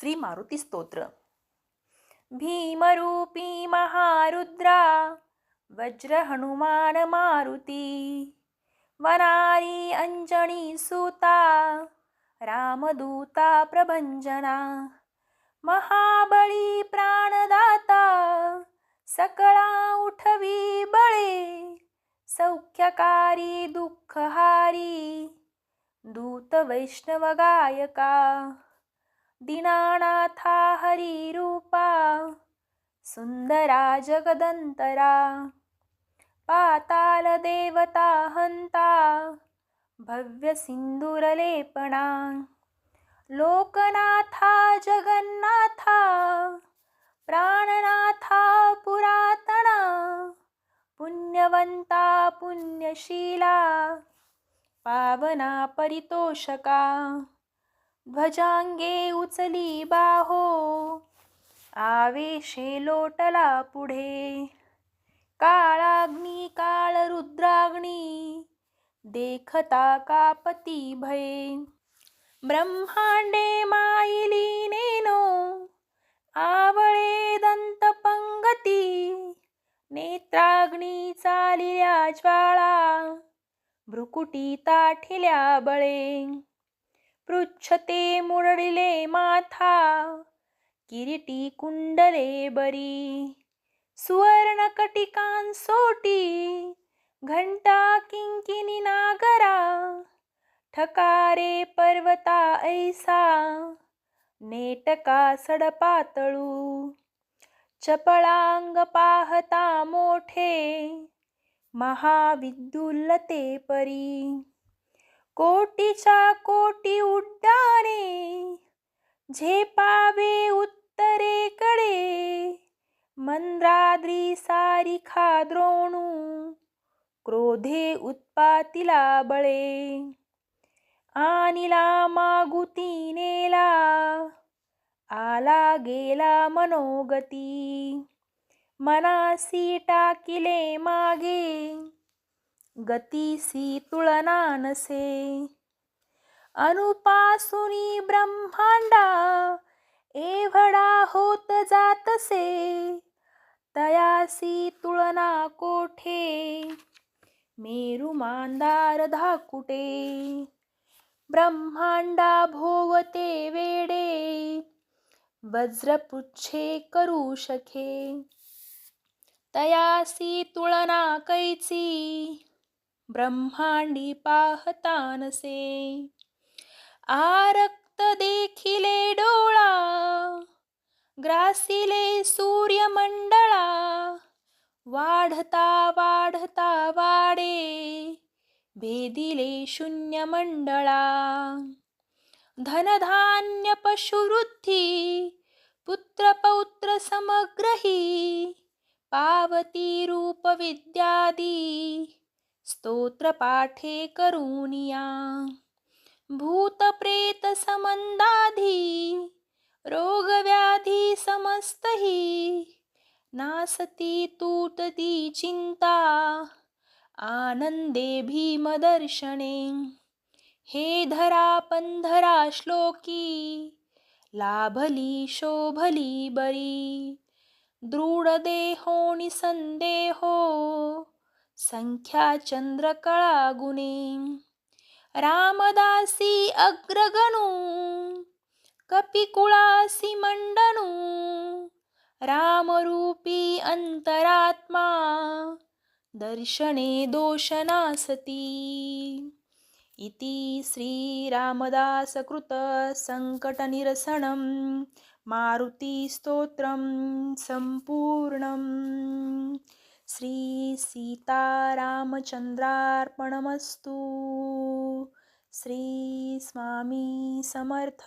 श्री मारुती स्तोत्र. भीमरूपी महारुद्रा वज्र हनुमान मारुती वनारी अंजनी सुता रामदूता प्रभंजना महाबळी प्राणदाता सकळा उठवी बळे सौख्यकारी दुःखहारी दूत वैष्णव गायका दीनानाथा हरिरूपा सुन्दरा जगदन्तरा पातालदेवता हन्ता भव्यसिन्दूरलेपणा लोकनाथा जगन्नाथा प्राणनाथा पुरातना पुण्यवन्ता पुण्यशीला पावना परितोषका। ध्वजांगे उचली बाहो. आवेशे लोटला पुढे. काळाग्नी काळ रुद्राग्नी देखता कापती भये. ब्रह्मांडे माईली नेनो आवळे दंत पंगती नेत्राग्नी चालिल्या ज्वाळा भ्रुकुटी ताठिल्या बळे. पृच्छते मुरडिले माथा किरीटी कुंडले बरी सुवर्ण कटिकांसोटी घंटा किंकिनी नागरा ठकारे पर्वता ऐसा नेटका सडपातळू चपळांग पाहता मोठे महाविद्युल्लते परी. कोटीच्या कोटी उड्डाणे झेपावे उत्तरेकडे मंद्राद्री सारिखा द्रोणू क्रोधे उत्पातीला बळे. आणिला मागुती नेला आला गेला मनोगती. मनासी टाकिले मागे गतीसी तुळना नसे अनुपासुनी ब्रह्मांडा एवढा होत जातसे. तयासी तुळना कोठे? मेरू मांदार धाकुटे. ब्रह्मांडा भोवते वेडे. वज्रपुच्छे करू शके. तयासी तुळना कैची? ब्रह्मांडी पाहतानसे आरक्त देखिले डोळा ग्रासिले सूर्यमंडळा वाढता वाढता वाडे भेदिले शून्य मंडळा धनधान्य पशुवृद्धी पुत्र पौत्र समग्रही पावती रूप विद्यादी स्तोत्रपाठे करुनिया भूत समंदाधी रोगव्याधी समस्तही नासती तूटती चिंता आनंदे भीमदर्शने. हे धरा पंधरा श्लोकी लाभली शोभली बरी. दृढ देहो निसंदेहो संख्या चंद्रकळा गुणी. रामदासी अग्रगणू. कपिकुळासी मंडणू. रामरूपी अंतरात्मा. दर्शने दोषनासती. इति श्रीरामदासकृतसङ्कटनिरसनं मारुतिस्तोत्रं सम्पूर्णम् श्री सीतारामचन्द्रार्पणमस्तु श्री स्वामी समर्थ।